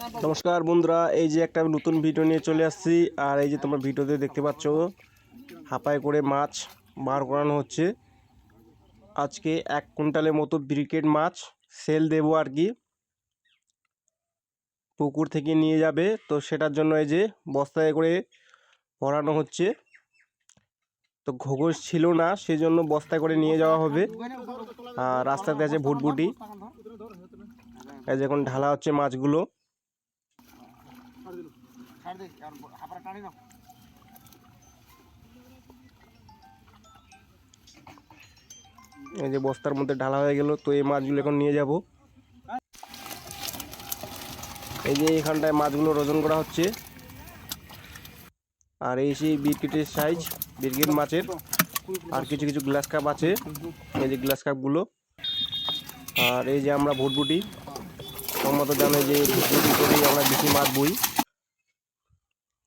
নমস্কার বন্ধুরা, এই যে একটা নতুন ভিডিও নিয়ে চলে আসছি, আর এই যে তোমরা ভিডিওতে দেখতে পাচ্ছ, হাঁপায় করে মাছ বার করানো হচ্ছে। আজকে এক কুইন্টালের মতো ব্রিকেট মাছ সেল দেবো আর কি। পুকুর থেকে নিয়ে যাবে, তো সেটার জন্য এই যে বস্তায় করে ভরানো হচ্ছে। তো ঘোগস ছিল না, সেজন্য বস্তায় করে নিয়ে যাওয়া হবে। আর রাস্তাতে আছে ভুটভুটি। এই যে এখন ঢালা হচ্ছে মাছগুলো। এই যে বস্তার মধ্যে ঢালা হয়ে গেল, তো এই মাছগুলো এখন নিয়ে যাব। এই যে এখানটায় মাছগুলো ওজন করা হচ্ছে। আর এই সেই বিরকিটের সাইজ বিরকিট মাছের। আর কিছু কিছু গ্লাস কাপ আছে, এই যে গ্লাস কাপগুলো। আর এই যে আমরা ভুটভুটি তোমরা তো জানো যে ভুটভুটি করেই আমরা বেশি মাছ বই।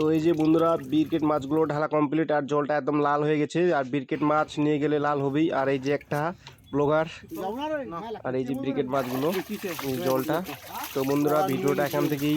তো এই যে বন্ধুরা বিরকেট মাছগুলো ঢালা কমপ্লিট আর জলটা একদম লাল হয়ে গেছে। আর বিরকেট মাছ নিয়ে গেলে লাল হবেই। আর এই যে একটা ব্লগার আর এই যে ব্রিকেট মাছগুলো জলটা। তো বন্ধুরা, ভিডিওটা এখান থেকেই